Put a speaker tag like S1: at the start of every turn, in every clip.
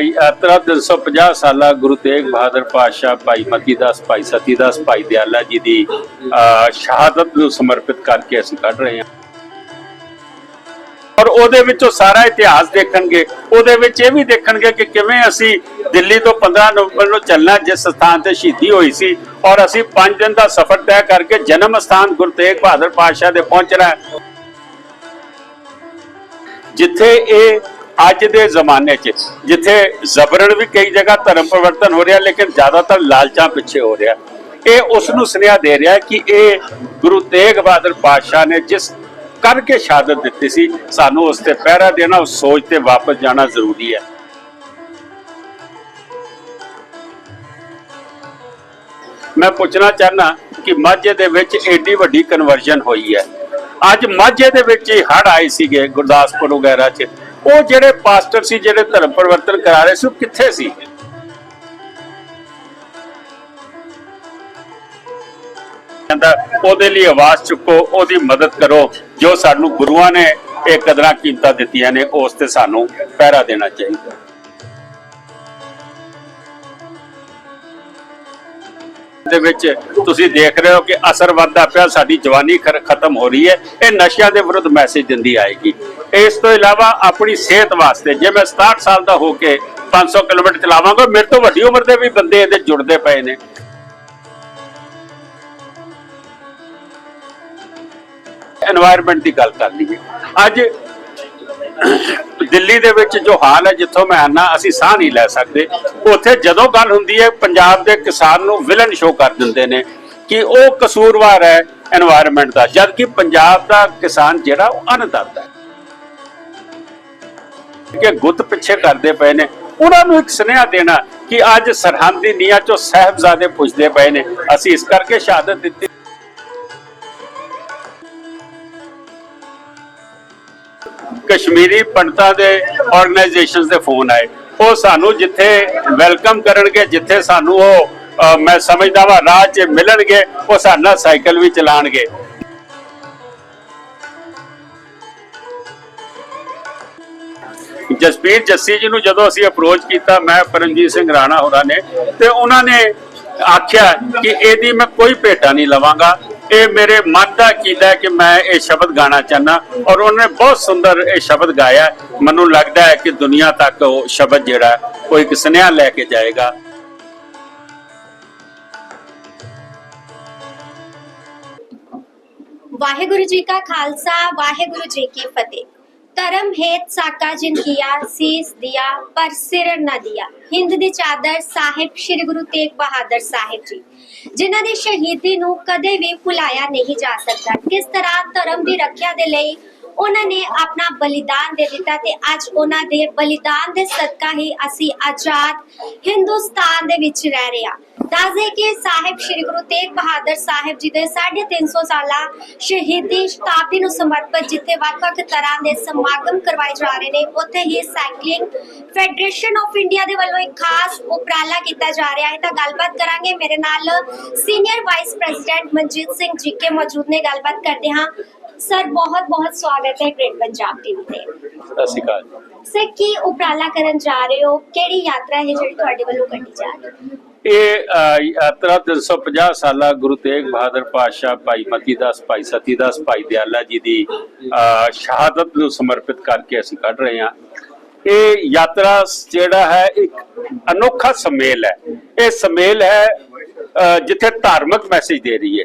S1: ਯਾਤਰਾ 350 ਸਾਲਾ ਗੁਰੂ ਤੇਗ ਬਹਾਦਰ ਪਾਤਸ਼ਾਹ ਭਾਈ ਮਤੀ ਦਾਸ, ਭਾਈ ਸਤੀ ਦਾਸ, ਭਾਈ ਦਿਆਲਾ ਜੀ ਦੀ ਸ਼ਹਾਦਤ ਨੂੰ ਸਮਰਪਿਤ ਕਰਕੇ ਅਸੀਂ ਕੱਢ ਰਹੇ ਹਾਂ। ਔਰ ਉਹਦੇ ਵਿੱਚੋਂ ਸਾਰਾ ਇਤਿਹਾਸ ਦੇਖਣਗੇ। ਉਹਦੇ ਵਿੱਚ ਇਹ ਵੀ ਦੇਖਣਗੇ ਕਿ ਕਿਵੇਂ ਅਸੀਂ ਦਿੱਲੀ ਤੋਂ 15 ਨਵੰਬਰ ਨੂੰ ਚੱਲਣਾ, ਜਿਸ ਸਥਾਨ ਤੇ ਸ਼ਹੀਦੀ ਹੋਈ ਸੀ, ਔਰ ਅਸੀਂ 5 ਦਿਨ ਦਾ ਸਫ਼ਰ ਤੈਅ ਕਰਕੇ ਜਨਮ ਸਥਾਨ ਗੁਰੂ ਤੇਗ ਬਹਾਦਰ ਪਾਤਸ਼ਾਹ ਦੇ ਪਹੁੰਚਣਾ ਜਿੱਥੇ ਇਹ ਅੱਜ ਦੇ ਜ਼ਮਾਨੇ 'ਚ, ਜਿੱਥੇ ਜ਼ਬਰਨ ਵੀ ਕਈ ਜਗ੍ਹਾ ਧਰਮ ਪਰਿਵਰਤਨ ਹੋ ਰਿਹਾ, ਲੇਕਿਨ ਜ਼ਿਆਦਾਤਰ ਲਾਲਚਾਂ ਪਿੱਛੇ ਹੋ ਰਿਹਾ। ਇਹ ਉਸ ਨੂੰ ਸੁਨੇਹਾ ਦੇ ਰਿਹਾ ਕਿ ਇਹ ਗੁਰੂ ਤੇਗ ਬਹਾਦਰ ਪਾਤਸ਼ਾਹ ਨੇ ਜਿਸ ਕਰਕੇ ਸ਼ਹਾਦਤ ਦਿੱਤੀ ਸੀ, ਸਾਨੂੰ ਉਸ ਤੇ ਪਹਿਰਾ ਦੇਣਾ, ਉਸ ਸੋਚ ਤੇ ਵਾਪਸ ਜਾਣਾ ਜ਼ਰੂਰੀ ਹੈ। ਮੈਂ ਪੁੱਛਣਾ ਚਾਹਨਾ ਕਿ ਮਾਝੇ ਦੇ ਵਿੱਚ ਏਡੀ ਵੱਡੀ ਕਨਵਰਜਨ ਹੋਈ ਹੈ। ਅੱਜ ਮਾਝੇ ਦੇ ਵਿੱਚ ਹੀ ਹੜ ਆਏ ਸੀਗੇ ਗੁਰਦਾਸਪੁਰ ਵਗੈਰਾ 'ਚ। ਉਹ ਜਿਹੜੇ ਪਾਸਟਰ ਸੀ, ਜਿਹੜੇ ਧਰਮ ਪਰਿਵਰਤਨ ਕਰਾ ਰਹੇ ਸੀ, ਉਹ ਕਿੱਥੇ ਸੀ? ਕਹਿੰਦਾ, ਉਹਦੇ ਲਈ ਆਵਾਜ਼ ਚੁੱਕੋ, ਉਹਦੀ ਮਦਦ ਕਰੋ। ਜੋ ਸਾਨੂੰ ਗੁਰੂਆਂ ਨੇ ਇਹ ਕਦਰਾਂ ਕੀਮਤਾਂ ਦਿੱਤੀਆਂ ਨੇ, ਉਸ ਤੇ ਸਾਨੂੰ ਪਹਿਰਾ ਦੇਣਾ ਚਾਹੀਦਾ। ਦੇ ਵਿੱਚ ਤੁਸੀਂ ਦੇਖ ਰਹੇ ਹੋ ਕਿ ਅਸਰ ਵੱਧਦਾ ਪਿਆ, ਸਾਡੀ ਜਵਾਨੀ ਖਤਮ ਹੋ ਰਹੀ ਹੈ। ਇਹ ਨਸ਼ਿਆਂ ਦੇ ਵਿਰੁੱਧ ਮੈਸੇਜ ਦਿੰਦੀ ਆਏਗੀ। ਇਸ ਤੋਂ ਇਲਾਵਾ ਆਪਣੀ ਸਿਹਤ ਵਾਸਤੇ, ਜੇ ਮੈਂ 67 ਸਾਲ ਦਾ ਹੋ ਕੇ 500 ਕਿਲੋਮੀਟਰ ਚਲਾਵਾਂਗਾ, ਮੇਰੇ ਤੋਂ ਵੱਡੀ ਉਮਰ ਦੇ ਵੀ ਬੰਦੇ ਇਹਦੇ ਜੁੜਦੇ ਪਏ ਨੇ। এনवायरमेंट ਦੀ ਗੱਲ ਕਰ ਲਈਏ ਅੱਜ ਦਿੱਲੀ ਦੇ ਵਿੱਚ ਜੋ ਹਾਲ ਹੈ, ਜਿੱਥੋਂ ਮੈਂ ਆਨਾ, ਅਸੀਂ ਸਾਹ ਨਹੀਂ ਲੈ ਸਕਦੇ। ਉੱਥੇ ਜਦੋਂ ਗੱਲ ਹੁੰਦੀ ਹੈ, ਪੰਜਾਬ ਦੇ ਕਿਸਾਨ ਨੂੰ ਵਿਲਨ ਸ਼ੋ ਕਰ ਦਿੰਦੇ ਨੇ ਕਿ ਉਹ ਕਸੂਰਵਾਰ ਹੈ এনवायरमेंट ਦਾ, ਜਦਕਿ ਪੰਜਾਬ ਦਾ ਕਿਸਾਨ ਜਿਹੜਾ, ਉਹ ਅਨਦਾਤਾ ਹੈ। ਕਿ ਗੁੱਤ ਪਿੱਛੇ ਕਰਦੇ ਪਏ ਨੇ। ਉਹਨਾਂ ਨੂੰ ਇੱਕ ਸੁਨੇਹਾ ਦੇਣਾ ਕਿ ਅੱਜ ਸਰਹੰਦ ਦੀ ਨੀਆਂ ਚੋਂ ਸਹਿਬਜ਼ਾਦੇ ਪੁੱਛਦੇ ਪਏ ਨੇ। ਅਸੀਂ ਇਸ ਕਰਕੇ ਸ਼ਹਾਦਤ ਦਿੱਤੀ ਕਸ਼ਮੀਰੀ ਪੰਡਤਾਂ ਦੇ ਆਰਗੇਨਾਈਜੇਸ਼ਨਸ ਦੇ ਫੋਨ ਆਏ। ਉਹ ਸਾਨੂੰ ਜਿੱਥੇ ਵੈਲਕਮ ਕਰਨਗੇ, ਜਿੱਥੇ ਸਾਨੂੰ ਉਹ ਮੈਂ ਸਮਝਦਾ ਵਾਂ, ਰਾਹ 'ਚ ਮਿਲਣਗੇ, ਉਹ ਸਾਡਾ ਸਾਈਕਲ ਵੀ ਚਲਾਣਗੇ। ਜਸਪੀਰ ਜੱਸੀ ਜੀ ਨੂੰ ਜਦੋਂ ਅਸੀਂ ਅਪਰੋਚ ਕੀਤਾ, ਮੈਂ ਪਰਮਜੀਤ ਸਿੰਘ ਰਾਣਾ ਹੋਰਾਂ ਨੇ, ਤੇ ਉਹਨਾਂ ਨੇ ਆਖਿਆ ਕਿ ਇਹਦੀ ਮੈਂ ਕੋਈ ਭੇਟਾ ਨਹੀਂ ਲਵਾਂਗਾ। ਇਹ ਮੇਰੇ ਮਨ ਦਾ ਕੀਦਾ ਕਿ ਮੈਂ ਇਹ ਸ਼ਬਦ ਗਾਣਾ ਚਾਹਨਾ ਔਰ ਉਹਨੇ ਬਹੁਤ ਸੁੰਦਰ ਇਹ ਸ਼ਬਦ ਗਾਇਆ ਮੈਨੂੰ ਲੱਗਦਾ ਹੈ ਕਿ ਦੁਨੀਆ ਤੱਕ ਉਹ ਸ਼ਬਦ ਜਿਹੜਾ ਹੈ, ਉਹ ਇੱਕ ਸੁਨੇਹਾ ਲੈ ਕੇ ਜਾਏਗਾ।
S2: ਵਾਹਿਗੁਰੂ ਜੀ ਕਾ ਖਾਲਸਾ ਵਾਹਿਗੁਰੂ ਜੀ ਕੀ ਫਤਿਹ। ਧਰਮ ਹੇਤ ਸਾਕਾ ਜਿਨ ਕੀਆ ਸੀਸ ਦਿਆ, ਪਰ ਸਿਰ ਨਾ ਦਿਆ। ਹਿੰਦ ਦੀ ਚਾਦਰ ਸਾਹਿਬ, ਸ੍ਰੀ ਗੁਰੂ ਤੇਗ ਬਹਾਦਰ ਸਾਹਿਬ ਜੀ। ਜਿਨ੍ਹਾਂ ਦੀ ਸ਼ਹੀਦੀ ਨੂੰ ਕਦੇ ਵੀ ਭੁਲਾਇਆ ਨਹੀਂ ਜਾ ਸਕਦਾ। ਕਿਸ ਤਰ੍ਹਾਂ ਧਰਮ ਦੀ ਰੱਖਿਆ ਦੇ ਲਈ ਉਹਨਾਂ ਨੇ ਆਪਣਾ ਬਲੀਦਾਨ ਦੇ ਦਿੱਤਾ ਤੇ ਅੱਜ ਉਹਨਾਂ ਦੇ ਬਲੀਦਾਨ ਦੇ ਸਦਕਾ ਹੀ ਅਸੀਂ ਆਜ਼ਾਦ ਹਿੰਦੁਸਤਾਨ ਦੇ ਵਿੱਚ ਰਹਿ ਰਹੇ ਹਾਂ। ਦੱਸਦੇ ਕਿ ਸਾਹਿਬ ਸ੍ਰੀ ਗੁਰੂ ਤੇਗ ਬਹਾਦਰ ਸਾਹਿਬ ਜੀ ਦੇ 350 ਸਾਲਾ ਸ਼ਹੀਦੀ ਸ਼ਤਾਬਦੀ ਨੂੰ ਸਮਰਪਿਤ ਜਿੱਥੇ ਵੱਖ-ਵੱਖ ਤਰ੍ਹਾਂ ਦੇ ਸਮਾਗਮ ਕਰਵਾਏ ਜਾ ਰਹੇ ਨੇ ਉੱਥੇ ਹੀ ਸਾਈਕਲਿੰਗ ਫੈਡਰੇਸ਼ਨ ਆਫ ਇੰਡੀਆ ਦੇ ਵੱਲੋਂ ਇੱਕ ਖਾਸ ਉਪਰਾਲਾ ਕੀਤਾ ਜਾ ਰਿਹਾ ਹੈ। ਤਾਂ ਗੱਲਬਾਤ ਕਰਾਂਗੇ ਮੇਰੇ ਨਾਲ senior vice president Manjit Singh ji ਕੇ ਮੌਜੂਦ ਨੇ। ਗੱਲਬਾਤ ਕਰਦੇ ਹਾਂ। ਸਰ ਬਹੁਤ ਬਹੁਤ ਸਵਾਗਤ ਹੈ ਗ੍ਰੇਟ ਪੰਜਾਬ ਟੀਵੀ ਤੇ।
S1: ਸਤਿ ਸ਼੍ਰੀ ਅਕਾਲ
S2: ਸਰ ਕੀ ਉਪਰਾਲਾ ਕਰਨ ਜਾ ਰਹੇ ਹੋ? ਕਿਹੜੀ ਯਾਤਰਾ ਹੈ ਜਿਹੜੀ ਤੁਹਾਡੇ ਵੱਲੋਂ ਕੱਢੀ ਜਾ ਰਹੀ ਹੈ?
S1: ਇਹ ਅ, ਯਾਤਰਾ 350 ਸਾਲਾ ਗੁਰੂ ਤੇਗ ਬਹਾਦਰ ਪਾਤਸ਼ਾਹ ਭਾਈ ਮਤੀ ਦਾਸ ਭਾਈ ਸਤੀ ਦਾਸ ਭਾਈ ਦਿਆਲਾ ਜੀ ਦੀ ਸ਼ਹਾਦਤ ਨੂੰ ਸਮਰਪਿਤ ਕਰਕੇ ਅਸੀਂ ਕੱਢ ਰਹੇ ਹਾਂ। ਇਹ ਯਾਤਰਾ ਜਿਹੜਾ ਹੈ ਇੱਕ ਅਨੋਖਾ ਸਮੇਲ ਹੈ। ਇਹ ਸਮੇਲ ਹੈ ਜਿੱਥੇ ਧਾਰਮਿਕ ਮੈਸੇਜ ਦੇ ਰਹੀ ਹੈ।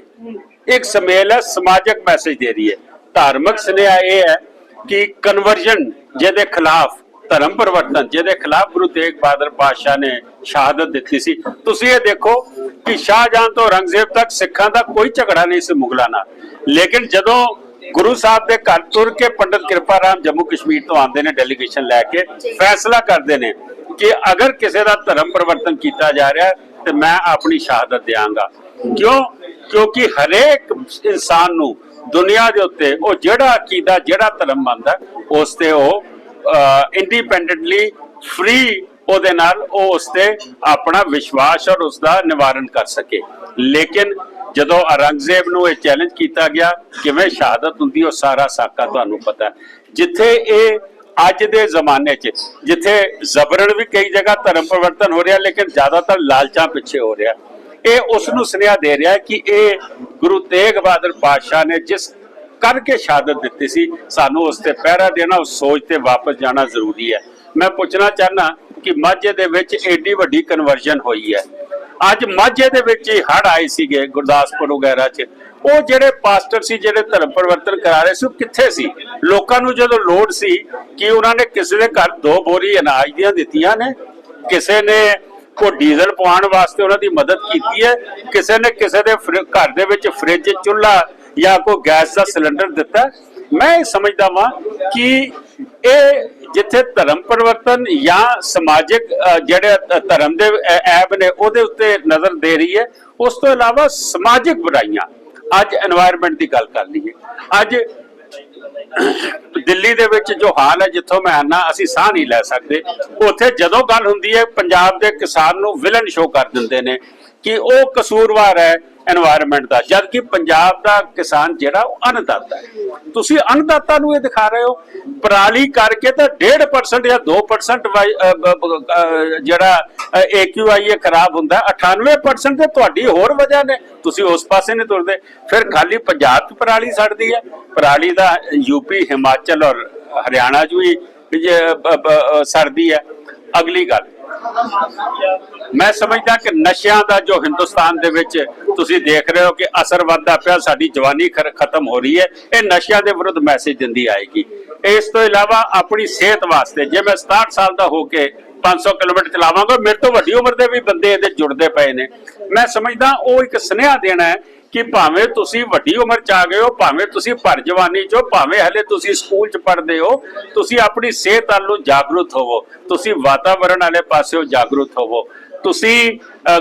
S1: ਇੱਕ ਸਮੇਲ ਹੈ ਸਮਾਜਿਕ ਮੈਸੇਜ ਦੇ ਰਹੀ ਹੈ। ਧਾਰਮਿਕ ਸੁਨੇਹਾ ਇਹ ਹੈ ਕਿ ਕਨਵਰਜਨ ਜਿਹਦੇ ਖਿਲਾਫ ਧਰਮ ਪਰਿਵਰਤਨ, ਜਿਹਦੇ ਖਿਲਾਫ ਗੁਰੂ ਤੇਗ ਬਹਾਦਰ ਪਾਤਸ਼ਾਹ ਨੇ ਸ਼ਹਾਦਤ ਦਿੱਤੀ ਸੀ। ਤੁਸੀਂ ਇਹ ਦੇਖੋ ਕਿ ਸ਼ਾਹਜਹਾਨ ਤੋਂ ਔਰੰਗਜ਼ੇਬ ਤੱਕ ਸਿੱਖਾਂ ਦਾ ਕੋਈ ਝਗੜਾ ਨਹੀਂ ਸੀ ਮੁਗਲਾਂ ਨਾਲ। ਲੇਕਿਨ ਜਦੋਂ ਗੁਰੂ ਸਾਹਿਬ ਦੇ ਘਰ ਤੁਰ ਕੇ ਪੰਡਤ ਕਿਰਪਾ ਰਾਮ ਜੰਮੂ ਕਸ਼ਮੀਰ ਤੋਂ ਆਉਂਦੇ ਨੇ ਡੈਲੀਗੇਸ਼ਨ ਲੈ ਕੇ, ਫੈਸਲਾ ਕਰਦੇ ਨੇ ਕਿ ਅਗਰ ਕਿਸੇ ਦਾ ਧਰਮ ਪਰਿਵਰਤਨ ਕੀਤਾ ਜਾ ਰਿਹਾ ਤੇ ਮੈਂ ਆਪਣੀ ਸ਼ਹਾਦਤ ਦਿਆਂਗਾ। ਕਿਉਂ? ਕਿਉਂਕਿ ਹਰੇਕ ਇਨਸਾਨ ਨੂੰ ਦੁਨੀਆ ਦੇ ਉੱਤੇ ਉਹ ਜਿਹੜਾ ਅਕੀਦਾ, ਜਿਹੜਾ ਧਰਮ ਮੰਨਦਾ, ਉਸ ਤੇ ਉਹ ਇੰਡੀਪੈਂਡੈਂਟਲੀ ਫ੍ਰੀ ਉਹਦੇ ਨਾਲ ਉਹ ਉਸ ਤੇ ਆਪਣਾ ਵਿਸ਼ਵਾਸ ਔਰ ਉਸ ਦਾ ਨਿਵਾਰਨ ਕਰ ਸਕੇ। ਲੇਕਿਨ ਜਦੋਂ ਔਰੰਗਜ਼ੇਬ ਨੂੰ ਇਹ ਚੈਲੰਜ ਕੀਤਾ ਗਿਆ, ਕਿਵੇਂ ਸ਼ਹਾਦਤ ਹੁੰਦੀ ਉਹ ਸਾਰਾ ਸਾਕਾ ਤੁਹਾਨੂੰ ਪਤਾ ਜਿੱਥੇ ਇਹ ਅੱਜ ਦੇ ਜ਼ਮਾਨੇ 'ਚ, ਜਿੱਥੇ ਜ਼ਬਰਨ ਵੀ ਕਈ ਜਗ੍ਹਾ ਧਰਮ ਪਰਿਵਰਤਨ ਹੋ ਰਿਹਾ, ਲੇਕਿਨ ਜ਼ਿਆਦਾਤਰ ਲਾਲਚਾਂ ਪਿੱਛੇ ਹੋ ਰਿਹਾ। ਇਹ ਉਸ ਨੂੰ ਸੁਨੇਹਾ ਦੇ ਰਿਹਾ ਕਿ ਇਹ ਗੁਰੂ ਤੇਗ ਬਹਾਦਰ ਪਾਤਸ਼ਾਹ ਨੇ ਜਿਸ ਕਰਕੇ ਸ਼ਹਾਦਤ ਦਿੱਤੀ ਸੀ, ਸਾਨੂੰ ਉਸ ਤੇ ਪਹਿਰਾ ਦੇਣਾ, ਉਸ ਸੋਚ ਤੇ ਵਾਪਸ ਜਾਣਾ ਜ਼ਰੂਰੀ ਹੈ। ਮੈਂ ਪੁੱਛਣਾ ਚਾਹਨਾ ਕਿ ਮਾਝੇ ਦੇ ਵਿੱਚ ਏਡੀ ਵੱਡੀ ਕਨਵਰਜਨ ਹੋਈ ਹੈ। ਅੱਜ ਮਾਝੇ ਦੇ ਵਿੱਚ ਹੀ ਹੜ ਆਏ ਸੀਗੇ ਗੁਰਦਾਸਪੁਰ ਵਗੈਰਾ 'ਚ। ਉਹ ਜਿਹੜੇ ਪਾਸਟਰ ਸੀ, ਜਿਹੜੇ ਧਰਮ ਪਰਿਵਰਤਨ ਕਰਾ ਰਹੇ ਸੀ ਕਿੱਥੇ ਸੀ? ਲੋਕਾਂ ਨੂੰ ਜਦੋਂ ਲੋੜ ਸੀ ਕਿ ਉਹਨਾਂ ਨੇ ਕਿਸੇ ਦੇ ਘਰ ਦੋ ਬੋਰੀ ਅਨਾਜ ਦੀਆਂ ਦਿੱਤੀਆਂ ਨੇ, ਕਿਸੇ ਨੇ ਕੋ ਡੀਜ਼ਲ ਪਵਾਉਣ ਵਾਸਤੇ ਉਹਨਾਂ ਦੀ ਮਦਦ ਕੀਤੀ ਹੈ, ਕਿਸੇ ਨੇ ਕਿਸੇ ਦੇ ਘਰ ਦੇ ਵਿੱਚ ਫ੍ਰਿਜ, ਚੁੱਲ੍ਹਾ ਜਾਂ ਕੋਈ ਗੈਸ ਦਾ ਸਿਲੰਡਰ ਦਿੱਤਾ, ਮੈਂ ਇਹ ਸਮਝਦਾ ਵਾਂ ਕਿ ਇਹ ਜਿੱਥੇ ਧਰਮ ਪਰਿਵਰਤਨ ਜਾਂ ਸਮਾਜਿਕ ਜਿਹੜੇ ਧਰਮ ਦੇ ਐਬ ਨੇ ਉਹਦੇ ਉੱਤੇ ਨਜ਼ਰ ਦੇ ਰਹੀ ਹੈ, ਉਸ ਤੋਂ ਇਲਾਵਾ ਸਮਾਜਿਕ ਬੁਰਾਈਆਂ। ਅੱਜ এনवायरमेंट ਦੀ ਗੱਲ ਕਰ ਲਈਏ। ਅੱਜ ਦਿੱਲੀ ਦੇ ਵਿੱਚ ਜੋ ਹਾਲ ਹੈ, ਜਿੱਥੋਂ ਮੈਂ ਆਨਾ, ਅਸੀਂ ਸਾਹ ਨਹੀਂ ਲੈ ਸਕਦੇ। ਉੱਥੇ ਜਦੋਂ ਗੱਲ ਹੁੰਦੀ ਹੈ, ਪੰਜਾਬ ਦੇ ਕਿਸਾਨ ਨੂੰ ਵਿਲਨ ਸ਼ੋਅ ਕਰ ਦਿੰਦੇ ਨੇ ਕਿ ਉਹ ਕਸੂਰਵਾਰ ਹੈ এনवायरमेंट ਦਾ ਜਦ ਕਿ ਪੰਜਾਬ ਦਾ ਕਿਸਾਨ ਜਿਹੜਾ ਉਹ ਅੰਨਦਾਤਾ ਹੈ। ਤੁਸੀਂ ਅੰਨਦਾਤਾ ਨੂੰ ਇਹ ਦਿਖਾ ਰਹੇ ਹੋ, ਪਰਾਲੀ ਕਰਕੇ ਤਾਂ 1.5% ਜਾਂ 2% ਜਿਹੜਾ AQI ਇਹ ਖਰਾਬ ਹੁੰਦਾ 98% ਤੇ ਤੁਹਾਡੀ ਹੋਰ ਵਜ੍ਹਾ ਨੇ, ਤੁਸੀਂ ਉਸ ਪਾਸੇ ਨਹੀਂ ਤੁਰਦੇ। ਫਿਰ ਖਾਲੀ ਪੰਜਾਬ 'ਚ ਪਰਾਲੀ ਸੜਦੀ ਹੈ। ਪਰਾਲੀ ਦਾ ਯੂਪੀ ਹਿਮਾਚਲ ਔਰ ਹਰਿਆਣਾ 'ਚ ਵੀ ਸਰਦੀ ਹੈ। ਅਗਲੀ ਗੱਲ ਮੈਂ ਸਮਝਦਾ ਕਿ ਨਸ਼ਿਆਂ ਦਾ ਜੋ ਹਿੰਦੁਸਤਾਨ ਦੇ ਵਿੱਚ ਤੁਸੀਂ ਦੇਖ ਰਹੇ ਹੋ ਕਿ ਅਸਰ ਵੱਧਦਾ ਪਿਆ, ਸਾਡੀ ਜਵਾਨੀ ਖਤਮ ਹੋ ਰਹੀ ਹੈ, ਇਹ ਨਸ਼ਿਆਂ ਦੇ ਵਿਰੁੱਧ ਮੈਸੇਜ ਦਿੰਦੀ ਆਏਗੀ। ਇਸ ਤੋਂ ਇਲਾਵਾ ਆਪਣੀ ਸਿਹਤ ਵਾਸਤੇ, ਜੇ ਮੈਂ 67 ਸਾਲ ਦਾ ਹੋ ਕੇ 500 ਕਿਲੋਮੀਟਰ ਚਲਾਵਾਂਗਾ, ਮੇਰੇ ਤੋਂ ਵੱਡੀ ਉਮਰ ਦੇ ਵੀ ਬੰਦੇ ਇਹਦੇ ਜੁੜਦੇ ਪਏ ਨੇ। ਮੈਂ ਸਮਝਦਾ ਉਹ ਇੱਕ ਸੁਨੇਹਾ ਦੇਣਾ ਹੈ ਕਿ ਭਾਵੇਂ ਤੁਸੀਂ ਵੱਡੀ ਉਮਰ ਚ ਆ ਗਏ ਹੋ, ਭਾਵੇਂ ਤੁਸੀਂ ਭਰ ਜਵਾਨੀ ਚ ਭਾਵੇਂ ਹਲੇ ਤੁਸੀਂ ਸਕੂਲ ਚ ਪੜ੍ਹਦੇ ਹੋ, ਤੁਸੀਂ ਆਪਣੀ ਸਿਹਤ ਵੱਲ ਜਾਗਰੂਕ ਹੋਵੋ। ਤੁਸੀਂ ਵਾਤਾਵਰਣ ਵਾਲੇ ਪਾਸਿਓ ਜਾਗਰੂਕ ਹੋਵੋ। ਤੁਸੀਂ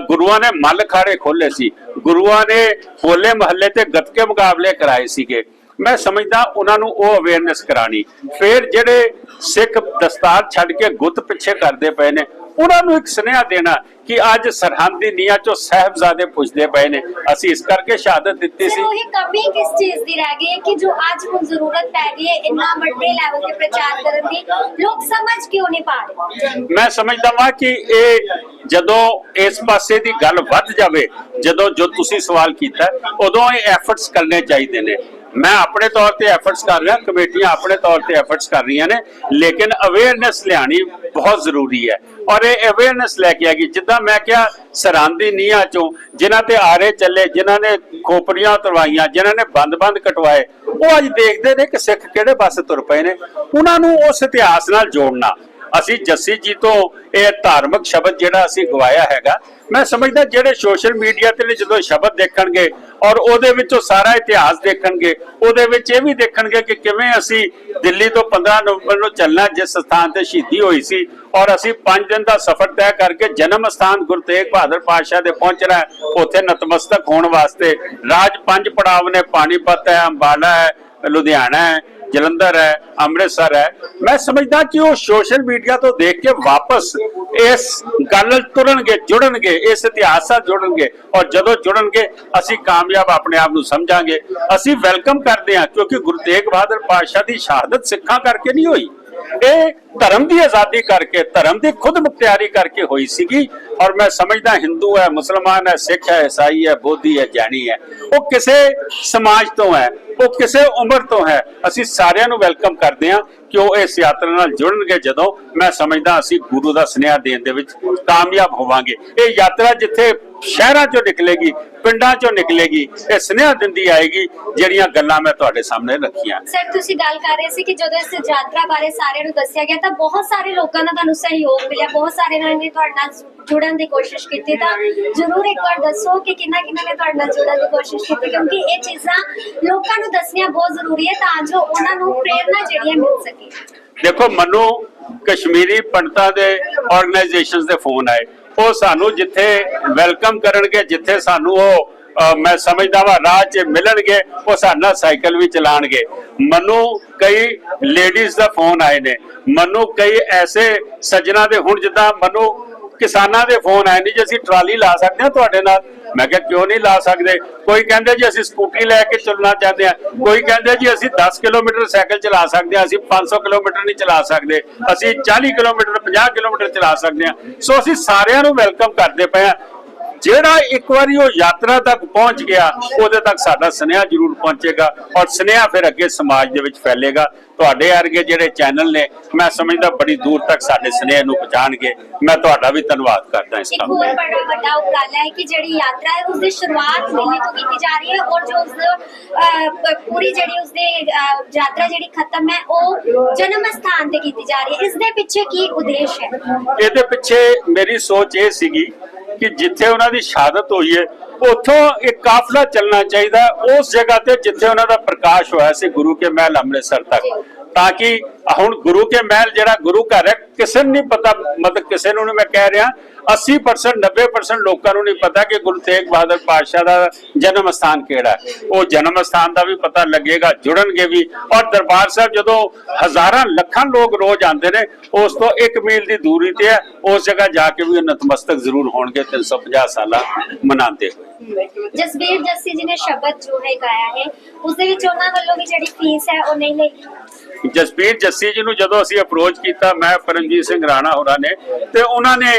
S1: ਗੁਰੂਆਂ ਨੇ ਮੱਲ ਖਾੜੇ ਖੋਲੇ ਸੀ। ਗੁਰੂਆਂ ਨੇ ਹੋਲੇ ਮਹੱਲੇ ਤੇ ਗੱਤਕੇ ਮੁਕਾਬਲੇ ਕਰਾਏ ਸੀਗੇ। ਮੈਂ ਸਮਝਦਾ ਉਹਨਾਂ ਨੂੰ ਉਹ ਅਵੇਅਰਨੈਸ ਕਰਾਣੀ ਫਿਰ ਜਿਹੜੇ ਸਿੱਖ ਦਸਤਾਰ ਛੱਡ ਕੇ ਗੁੱਤ ਪਿੱਛੇ ਕਰਦੇ ਪਏ ਨੇ ਉਹਨਾਂ ਨੂੰ ਇੱਕ ਸੁਨੇਹਾ ਦੇਣਾ ਕਿ ਅੱਜ ਸਰਹੰਦ ਦੀ ਨੀਹਾਂ ਚੋਂ ਸਾਹਿਬਜ਼ਾਦੇ ਪੁੱਛਦੇ ਪਏ ਨੇ। ਅਸੀਂ ਇਸ ਕਰਕੇ ਸ਼ਹਾਦਤ ਦਿੱਤੀ ਸੀ।
S2: ਉਹੀ ਕਮੀ ਕਿਸ ਚੀਜ਼ ਦੀ ਰਹਿ ਗਈ ਹੈ ਕਿ ਜੋ ਅੱਜ ਹੁਣ ਜ਼ਰੂਰਤ ਪੈ ਗਈ ਹੈ ਇੰਨਾ ਵੱਡੇ ਲੈਵਲ ਤੇ ਪ੍ਰਚਾਰ ਕਰਨ ਦੀ ਲੋਕ ਸਮਝ ਕਿਉਂ ਨਹੀਂ ਪਾ ਰਹੇ?
S1: ਮੈਂ ਸਮਝਦਾ ਵਾਂ ਕਿ ਇਹ ਜਦੋਂ ਇਸ ਪਾਸੇ ਦੀ ਗੱਲ ਵੱਧ ਜਾਵੇ ਜਦੋਂ ਜੋ ਤੁਸੀਂ ਸਵਾਲ ਕੀਤਾ ਉਦੋਂ ਇਹ ਐਫਰਟਸ ਕਰਨੇ ਚਾਹੀਦੇ ਨੇ। ਮੈਂ ਆਪਣੇ ਤੌਰ ਤੇ ਐਫਰਟਸ ਕਰ ਰਿਹਾ, ਕਮੇਟੀਆਂ ਆਪਣੇ ਤੌਰ ਤੇ ਐਫਰਟਸ ਕਰ ਰਹੀਆਂ ਨੇ, ਲੇਕਿਨ ਅਵੇਅਰਨੈਸ ਲਿਆਣੀ ਬਹੁਤ ਜ਼ਰੂਰੀ ਹੈ। ਔਰ ਇਹ ਅਵੇਅਰਨੈਸ ਲੈ ਕੇ ਆਗੀ ਜਿੱਦਾਂ ਮੈਂ ਕਿਹਾ ਸਰਾਂਦੀ ਨੀਹਾਂ ਚੋਂ ਜਿਨ੍ਹਾਂ ਤੇ ਆਰੇ ਚੱਲੇ, ਜਿਨ੍ਹਾਂ ਨੇ ਖੋਪੜੀਆਂ ਉਤਰਵਾਈਆਂ ਜਿਨ੍ਹਾਂ ਨੇ ਬੰਦ-ਬੰਦ ਕਟਵਾਏ, ਉਹ ਅੱਜ ਦੇਖਦੇ ਨੇ ਕਿ ਸਿੱਖ ਕਿਹੜੇ ਪਾਸੇ ਤੁਰ ਪਏ ਨੇ। ਉਹਨਾਂ ਨੂੰ ਉਸ ਇਤਿਹਾਸ ਨਾਲ ਜੋੜਨਾ। ਅਸੀਂ ਜੱਸੀ ਜੀ ਤੋਂ ਇਹ ਧਾਰਮਿਕ ਸ਼ਬਦ ਜਿਹੜਾ ਅਸੀਂ ਗਵਾਇਆ ਹੈਗਾ, ਮੈਂ ਸਮਝਦਾ ਜਿਹੜੇ ਸੋਸ਼ਲ ਮੀਡੀਆ ਤੇ ਜਦੋਂ ਸ਼ਬਦ ਦੇਖਣਗੇ ਔਰ ਉਹਦੇ ਵਿੱਚੋਂ ਸਾਰਾ ਇਤਿਹਾਸ ਦੇਖਣਗੇ, ਉਹਦੇ ਵਿੱਚ ਇਹ ਵੀ ਦੇਖਣਗੇ ਕਿ ਕਿਵੇਂ ਅਸੀਂ ਦਿੱਲੀ ਤੋਂ 15 ਨਵੰਬਰ ਨੂੰ ਚੱਲਣਾ ਜਿਸ ਸਥਾਨ ਤੇ ਸ਼ਹੀਦੀ ਹੋਈ ਸੀ ਔਰ ਅਸੀਂ 5 ਦਿਨ ਦਾ ਸਫ਼ਰ ਤੈਅ ਕਰਕੇ ਜਨਮ ਸਥਾਨ ਗੁਰੂ ਤੇਗ ਬਹਾਦਰ ਪਾਤਸ਼ਾਹ ਦੇ ਪਹੁੰਚਣਾ ਉੱਥੇ ਨਤਮਸਤਕ ਹੋਣ ਵਾਸਤੇ ਰਾਜ ਪੰਜ ਪੜਾਵ ਨੇ, ਪਾਣੀਪਤ ਹੈ, ਅੰਬਾਲਾ ਹੈ, ਲੁਧਿਆਣਾ ਹੈ ਜਲੰਧਰ ਹੈ, ਅੰਮ੍ਰਿਤਸਰ ਹੈ। ਮੈਂ ਸਮਝਦਾ ਕਿ ਉਹ ਸੋਸ਼ਲ ਮੀਡੀਆ ਤੋਂ ਦੇਖ ਕੇ ਵਾਪਸ ਇਸ ਗੱਲ ਨਾਲ ਤੁਰਨਗੇ, ਜੁੜਨਗੇ, ਇਸ ਇਤਿਹਾਸ ਨਾਲ ਜੁੜਨਗੇ ਔਰ ਜਦੋਂ ਜੁੜਨਗੇ, ਅਸੀਂ ਕਾਮਯਾਬ ਆਪਣੇ ਆਪ ਨੂੰ ਸਮਝਾਂਗੇ। ਅਸੀਂ ਵੈਲਕਮ ਕਰਦੇ ਹਾਂ ਕਿਉਂਕਿ ਗੁਰੂ ਤੇਗ ਬਹਾਦਰ ਪਾਤਸ਼ਾਹ ਦੀ ਸ਼ਹਾਦਤ ਸਿੱਖਾਂ ਕਰਕੇ ਨਹੀਂ ਹੋਈ। ਇਹ ਧਰਮ ਦੀ ਆਜ਼ਾਦੀ ਕਰਕੇ, ਧਰਮ ਦੀ ਖੁਦ ਮੁਖਤਿਆਰੀ ਕਰਕੇ ਹੋਈ ਸੀਗੀ। ਔਰ ਮੈਂ ਸਮਝਦਾ ਹਿੰਦੂ ਹੈ, ਮੁਸਲਮਾਨ ਹੈ, ਸਿੱਖ ਹੈ, ਈਸਾਈ ਹੈ, ਬੋਧੀ ਹੈ ਜੈਨੀ ਹੈ। ਉਹ ਕਿਸੇ ਸਮਾਜ ਤੋਂ ਹੈ, ਉਹ ਕਿਸੇ ਉਮਰ ਤੋਂ ਹੈ। ਅਸੀਂ ਸਾਰਿਆਂ ਨੂੰ ਵੈਲਕਮ ਕਰਦੇ ਹਾਂ। ਕਿ ਉਹ ਇਸ ਯਾਤਰਾ ਨਾਲ ਜੁੜਨਗੇ ਜਦੋਂ? ਮੈਂ ਸਮਝਦਾ ਅਸੀਂ ਗੁਰੂ ਦਾ ਸੁਨੇਹਾ ਦੇਣ ਦੇ ਵਿੱਚ ਕਾਮਯਾਬ ਹੋਵਾਂਗੇ। ਇਹ ਯਾਤਰਾ ਜਿੱਥੇ ਸ਼ਹਿਰਾਂ ਚੋਂ ਨਿਕਲੇਗੀ, ਪਿੰਡਾਂ ਚੋਂ ਨਿਕਲੇਗੀ, ਇਹ ਸੁਨੇਹਾ ਦਿੰਦੀ ਆਏਗੀ, ਜਿਹੜੀਆਂ ਗੱਲਾਂ ਮੈਂ ਤੁਹਾਡੇ ਸਾਹਮਣੇ ਰੱਖੀਆਂ।
S2: ਸਰ, ਤੁਸੀਂ ਗੱਲ ਕਰ ਰਹੇ ਸੀ ਕਿ ਜਦੋਂ ਇਸ ਯਾਤਰਾ ਬਾਰੇ ਸਾਰਿਆਂ ਨੂੰ ਦੱਸਿਆ ਗਿਆ, ਤਾਂ ਬਹੁਤ ਸਾਰੇ ਲੋਕਾਂ ਦਾ ਤੁਹਾਨੂੰ ਸਹਿਯੋਗ ਮਿਲਿਆ। ਬਹੁਤ ਸਾਰੇ ਨੇ ਨੇ ਤੁਹਾਡੇ ਨਾਲ ਜੁੜਨ ਦੀ ਕੋਸ਼ਿਸ਼ ਕੀਤੀ। ਤਾਂ ਜਰੂਰ ਇੱਕ ਵਾਰ ਦੱਸੋ ਕਿ ਕਿੰਨਾ ਕਿੰਨਾ ਨੇ ਤੁਹਾਡੇ ਨਾਲ ਜੁੜਨ ਦੀ ਕੋਸ਼ਿਸ਼ ਕੀਤੀ, ਕਿਉਂਕਿ ਇਹ ਚੀਜ਼ਾਂ ਲੋਕਾਂ ਨੂੰ ਦੱਸਣੀਆਂ ਬਹੁਤ ਜ਼ਰੂਰੀ ਹੈ ਤਾਂ ਜੋ ਉਹਨਾਂ ਨੂੰ ਪ੍ਰੇਰਣਾ ਜਿਹੜੀ ਹੈ ਮਿਲ ਸਕੇ।
S1: ਦੇਖੋ, ਮੈਨੂੰ ਕਸ਼ਮੀਰੀ ਪੰਡਤਾਂ ਦੇ ਆਰਗੇਨਾਈਜੇਸ਼ਨਸ ਦੇ ਫੋਨ ਆਏ। ਉਹ ਸਾਨੂੰ ਜਿੱਥੇ ਵੈਲਕਮ ਕਰਨਗੇ, ਜਿੱਥੇ ਸਾਨੂੰ ਉਹ ਮੈਂ ਸਮਝਦਾ ਵਾ, ਰਾਹ 'ਚ ਮਿਲਣਗੇ, ਉਹ ਸਾਡਾ ਸਾਈਕਲ ਵੀ ਚਲਾਣਗੇ। ਮੈਨੂੰ ਕਈ ਲੇਡੀਜ਼ ਦਾ ਫੋਨ ਆਏ ਨੇ। ਮੈਨੂੰ ਕਈ ਐਸੇ ਸੱਜਣਾ ਦੇ, ਹੁਣ ਜਿੱਦਾਂ ਮੈਨੂੰ ਕਿਸਾਨਾਂ ਦੇ ਫੋਨ ਆਏ ਨਹੀਂ ਜੀ, ਅਸੀਂ ਟਰਾਲੀ ਲਾ ਸਕਦੇ ਹਾਂ ਤੁਹਾਡੇ ਨਾਲ। ਮੈਂ ਕਿਹਾ, ਕਿਉਂ ਨਹੀਂ ਲਾ ਸਕਦੇ? ਕੋਈ ਕਹਿੰਦੇ ਜੀ, ਅਸੀਂ ਸਕੂਟਰੀ ਲੈ ਕੇ ਚੱਲਣਾ ਚਾਹੁੰਦੇ ਹਾਂ। ਕੋਈ ਕਹਿੰਦੇ ਜੀ, ਅਸੀਂ 10 ਕਿਲੋਮੀਟਰ ਸਾਈਕਲ ਚਲਾ ਸਕਦੇ ਹਾਂ, ਅਸੀਂ 500 ਕਿਲੋਮੀਟਰ ਨਹੀਂ ਚਲਾ ਸਕਦੇ। ਅਸੀਂ 40 ਕਿਲੋਮੀਟਰ 50 ਕਿਲੋਮੀਟਰ ਚਲਾ ਸਕਦੇ ਹਾਂ। ਸੋ ਅਸੀਂ ਸਾਰਿਆਂ ਨੂੰ ਵੈਲਕਮ ਕਰਦੇ ਪਏ ਹਾਂ। ਜਿਹੜਾ ਇੱਕ ਵਾਰੀ ਉਹ ਯਾਤਰਾ ਤੱਕ ਪਹੁੰਚ ਗਿਆ ਉਹਦੇ ਤੱਕ ਸਾਡਾ ਸੁਨੇਹਾ ਜ਼ਰੂਰ ਪਹੁੰਚੇਗਾ ਔਰ ਸੁਨੇਹਾ ਫਿਰ ਅੱਗੇ ਸਮਾਜ ਦੇ ਵਿੱਚ ਫੈਲੇਗਾ। ਤੁਹਾਡੇ ਵਰਗੇ ਜਿਹੜੇ ਚੈਨਲ ਨੇ ਮੈਂ ਸਮਝਦਾ ਬੜੀ ਦੂਰ ਤੱਕ ਸਾਡੇ ਸੁਨੇਹੇ ਨੂੰ ਪਹੁੰਚਾਣਗੇ ਮੈਂ ਤੁਹਾਡਾ ਵੀ ਧੰਨਵਾਦ ਕਰਦਾ ਇਸ ਕੰਮ ਲਈ।
S2: ਬੜਾ ਵੱਡਾ ਉਪਰਾਲਾ ਹੈ ਕਿ ਜਿਹੜੀ ਯਾਤਰਾ ਹੈ ਉਸ ਦੀ ਸ਼ੁਰੂਆਤ ਦਿੱਲੀ ਤੋਂ ਕੀਤੀ ਜਾ ਰਹੀ ਹੈ ਔਰ ਜੋ ਉਸ ਦੀ, ਅਹ, ਪ- ਪੂਰੀ ਜਿਹੜੀ ਉਸ ਦੀ ਅਹ, ਯਾਤਰਾ ਜਿਹੜੀ ਖਤਮ ਹੈ ਉਹ ਜਨਮ ਸਥਾਨ ਤੇ ਕੀਤੀ ਜਾ ਰਹੀ ਹੈ। ਇਸ ਦੇ ਪਿੱਛੇ ਕੀ ਉਦੇਸ਼ ਹੈ?
S1: ਇਹਦੇ ਪਿੱਛੇ ਮੇਰੀ ਸੋਚ ਇਹ ਸੀਗੀ ਕਿ ਜਿੱਥੇ ਉਹਨਾਂ ਦੀ ਸ਼ਹਾਦਤ ਹੋਈ ਹੈ, ਉੱਥੋਂ ਇੱਕ ਕਾਫਲਾ ਚੱਲਣਾ ਚਾਹੀਦਾ, ਉਸ ਜਗ੍ਹਾ ਤੇ ਜਿੱਥੇ ਉਹਨਾਂ ਦਾ ਪ੍ਰਕਾਸ਼ ਹੋਇਆ ਸੀ ਗੁਰੂ ਕੇ ਮਹਿਲ ਅੰਮ੍ਰਿਤਸਰ ਤੱਕ। ਤਾਂ ਕਿ ਹੁਣ ਗੁਰੂ ਕੇ ਮਹਿਲ ਜਿਹੜਾ ਗੁਰੂ ਘਰ ਹੈ, ਕਿਸੇ ਨੂੰ ਨਹੀਂ ਪਤਾ, ਮਤਲਬ ਕਿਸੇ ਨੂੰ ਨਹੀਂ ਮੈਂ ਕਹਿ ਰਿਹਾ। 80% 90% ਲੋਕਾਂ ਨੂੰ ਨਹੀਂ ਪਤਾ ਕਿ ਗੁਰੂ ਤੇਗ ਬਹਾਦਰ ਪਾਤਸ਼ਾਹ ਦਾ ਜਨਮ ਸਥਾਨ ਕਿਹੜਾ ਉਹ ਜਨਮ ਸਥਾਨ ਦਾ ਵੀ ਪਤਾ ਲੱਗੇਗਾ, ਜੁੜਨਗੇ ਵੀ। ਔਰ ਦਰਬਾਰ ਸਾਹਿਬ ਜਦੋਂ ਹਜ਼ਾਰਾਂ, ਲੱਖਾਂ ਲੋਕ ਰੋਜ਼ ਆਉਂਦੇ ਨੇ, ਉਸ ਤੋਂ 1 ਮੀਲ ਦੀ ਦੂਰੀ ਤੇ ਹੈ। ਉਸ ਜਗ੍ਹਾ ਜਾ ਕੇ ਵੀ ਨਤਮਸਤਕ ਜ਼ਰੂਰ ਹੋਣਗੇ 350 ਸਾਲਾ ਮਨਾਉਂਦੇ ਹੋਏ।
S2: ਜਸਬੀਰ ਜੱਸੀ ਜੀ ਨੇ ਸ਼ਬਦ ਜੋ ਹੈ ਗਾਇਆ ਹੈ ਉਸ ਦੇ ਵਿੱਚ ਉਹਨਾਂ ਵੱਲੋਂ ਵੀ ਜਿਹੜੀ ਫੀਸ ਹੈ, ਉਹ ਨਹੀਂ ਲਈ।
S1: ਜਸਪੀਰ ਜੱਸੀ ਜੀ ਨੂੰ ਜਦੋਂ ਅਸੀਂ ਅਪਰੋਚ ਕੀਤਾ ਮੈਂ ਪਰਮਜੀਤ ਸਿੰਘ ਰਾਣਾ ਹੋਰਾਂ ਨੇ ਤੇ ਉਹਨਾਂ ਨੇ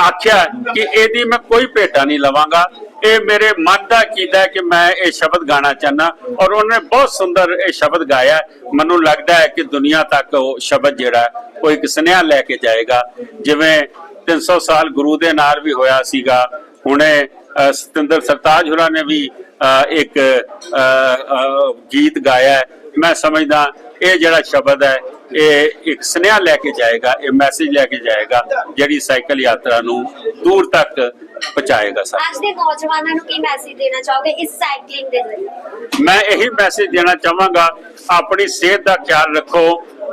S1: ਆਖਿਆ ਕਿ ਇਹਦੀ ਮੈਂ ਕੋਈ ਭੇਟਾ ਨਹੀਂ ਲਵਾਂਗਾ। ਇਹ ਮੇਰੇ ਮਨ ਦਾ ਕੀਦਾ ਕਿ ਮੈਂ ਇਹ ਸ਼ਬਦ ਗਾਣਾ ਚਾਹਨਾ ਔਰ ਉਹਨੇ ਬਹੁਤ ਸੁੰਦਰ ਇਹ ਸ਼ਬਦ ਗਾਇਆ। ਮੈਨੂੰ ਲੱਗਦਾ ਹੈ ਕਿ ਦੁਨੀਆ ਤੱਕ ਉਹ ਸ਼ਬਦ ਜਿਹੜਾ ਉਹ ਇੱਕ ਸੁਨੇਹਾ ਲੈ ਕੇ ਜਾਏਗਾ। ਜਿਵੇਂ 300 ਸਾਲ ਗੁਰੂ ਦੇ ਨਾਲ ਵੀ ਹੋਇਆ ਸੀਗਾ। ਹੁਣੇ ਸਤਿੰਦਰ ਸਰਤਾਜ ਹੋਰਾਂ ਨੇ ਵੀ ਇੱਕ ਅ, ਗੀਤ ਗਾਇਆ ਮੈਂ ਸਮਝਦਾ ਇਹ ਜਿਹੜਾ ਸ਼ਬਦ ਹੈ ਇਹ ਇੱਕ ਸੁਨੇਹਾ ਲੈ ਕੇ ਜਾਏਗਾ ਇਹ ਮੈਸੇਜ ਲੈ ਕੇ ਜਾਏਗਾ ਜਿਹੜੀ ਸਾਈਕਲ ਯਾਤਰਾ ਨੂੰ ਦੂਰ ਤੱਕ ਪਹੁੰਚਾਏਗਾ ਸਰ।
S2: ਅੱਜ ਦੇ ਨੌਜਵਾਨਾਂ ਨੂੰ ਕੀ ਮੈਸੇਜ ਦੇਣਾ ਚਾਹੋਗੇ ਇਸ ਸਾਈਕਲਿੰਗ ਦੇ ਜ਼ਰੀਏ
S1: ਮੈਂ ਇਹੀ ਮੈਸੇਜ ਦੇਣਾ ਚਾਹਾਂਗਾ ਆਪਣੀ ਸਿਹਤ ਦਾ ਖਿਆਲ ਰੱਖੋ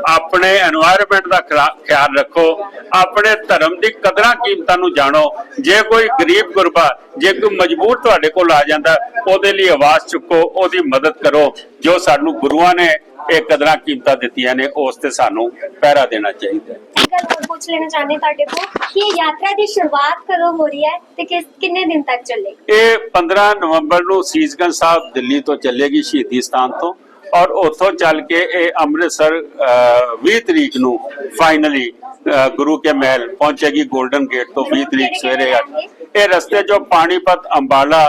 S1: ਆਪਣੇ এনवायरमेंट ਦਾ ਖਿਆਲ ਰੱਖੋ ਆਪਣੇ ਧਰਮ ਦੀ ਕਦਰਾਂ ਕੀਮਤਾਂ ਨੂੰ ਜਾਣੋ। ਜੇ ਕੋਈ ਗਰੀਬ ਗੁਰਬਾ ਜੇ ਕੋਈ ਮਜਬੂਰ ਤੁਹਾਡੇ ਕੋਲ ਆ ਜਾਂਦਾ ਉਹਦੇ ਲਈ ਆਵਾਜ਼ ਚੁੱਕੋ ਉਹਦੀ ਮਦਦ ਕਰੋ ਜੋ ਸਾਨੂੰ ਗੁਰੂਆਂ ਨੇ ਇਹ ਕਦਰਾਂ ਕੀਮਤਾਂ ਦਿੱਤੀਆਂ ਨੇ ਉਸ ਤੇ ਸਾਨੂੰ ਪਹਿਰਾ ਦੇਣਾ ਚਾਹੀਦਾ ਹੈ
S2: ਇੱਕ ਗੱਲ ਹੋਰ ਪੁੱਛ ਲੈਣਾ ਚਾਹੁੰਦੇ ਤੁਹਾਡੇ ਕੋਲ ਕਿ ਇਹ ਯਾਤਰਾ ਦੀ ਸ਼ੁਰੂਆਤ ਕਦੋਂ ਹੋ ਰਹੀ ਹੈ ਤੇ ਕਿਸ ਕਿੰਨੇ ਦਿਨ ਤੱਕ ਚੱਲੇਗੀ
S1: ਇਹ 15 ਨਵੰਬਰ ਨੂੰ ਸੀਸਗੰਜ ਸਾਹਿਬ ਦਿੱਲੀ ਤੋਂ ਚੱਲੇਗੀ ਸ਼ਹੀਦੀ ਸਥਾਨ ਤੋਂ ਔਰ ਉੱਥੋਂ ਚੱਲ ਕੇ ਇਹ ਅੰਮ੍ਰਿਤਸਰ ਅਹ, 20 ਤਰੀਕ ਨੂੰ ਫਾਈਨਲੀ ਗੁਰੂ ਕੇ ਮਹਿਲ ਪਹੁੰਚੇਗੀ 골ਡਨ ਗੇਟ ਤੋਂ 20 ਤਰੀਕ ਸਵੇਰੇ ਅੱਠ। ਇਹ ਰਸਤੇ ਜੋ ਪਾਣੀਪਤ ਅੰਬਾਲਾ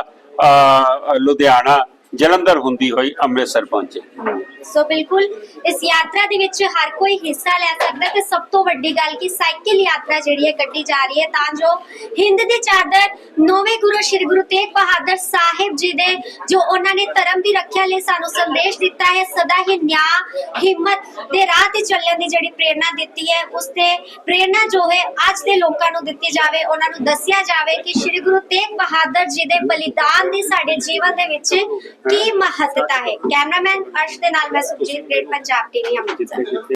S1: ਲੁਧਿਆਣਾ ਜਲੰਧਰ ਹੁੰਦੀ ਹੋਈ ਅੰਮ੍ਰਿਤਸਰ ਪਹੁੰਚੇ।
S2: ਸੋ ਬਿਲਕੁਲ, ਇਸ ਯਾਤਰਾ ਦੇ ਵਿੱਚ ਹਰ ਕੋਈ ਹਿੱਸਾ ਲੈ ਸਕਦਾ ਤੇ ਸਭ ਤੋਂ ਵੱਡੀ ਗੱਲ ਕਿ ਸਾਈਕਲ ਯਾਤਰਾ ਜਿਹੜੀ ਹੈ ਕੱਢੀ ਜਾ ਰਹੀ ਹੈ। ਤਾਂ ਜੋ ਹਿੰਦ ਦੀ ਚਾਦਰ ਨੌਵੇਂ ਗੁਰੂ ਸ੍ਰੀ ਗੁਰੂ ਤੇਗ ਬਹਾਦਰ ਸਾਹਿਬ ਜੀ ਦੇ ਜੋ ਉਹਨਾਂ ਨੇ ਧਰਮ ਦੀ ਰੱਖਿਆ ਲਈ ਸਾਨੂੰ ਸੰਦੇਸ਼ ਦਿੱਤਾ ਹੈ, ਸਦਾ ਹੀ ਨਿਆਂ, ਹਿੰਮਤ ਦੇ ਰਾਹ ਤੇ ਚੱਲਣ ਦੀ ਜਿਹੜੀ ਪ੍ਰੇਰਣਾ ਦਿੱਤੀ ਹੈ, ਉਸ ਤੇ ਪ੍ਰੇਰਣਾ ਜੋ ਹੈ ਅੱਜ ਦੇ ਲੋਕਾਂ ਨੂੰ ਦਿੱਤੀ ਜਾਵੇ, ਉਹਨਾਂ ਨੂੰ ਦੱਸਿਆ ਜਾਵੇ ਕਿ ਸ੍ਰੀ ਗੁਰੂ ਤੇਗ ਬਹਾਦਰ ਜੀ ਦੇ ਬਲੀਦਾਨ ਦੀ ਸਾਡੇ ਜੀਵਨ ਦੇ ਵਿੱਚ ਕੀ ਮਹੱਤਤਾ ਹੈ? ਕੈਮਰਾਮੈਨ ਅਰਸ਼ ਦੇ ਨਾਲ ਮੈਂ ਸੁਖਜੀਤ ਗ੍ਰੇਟ ਪੰਜਾਬ ਟੀਵੀ ਅੰਮ੍ਰਿਤਸਰ।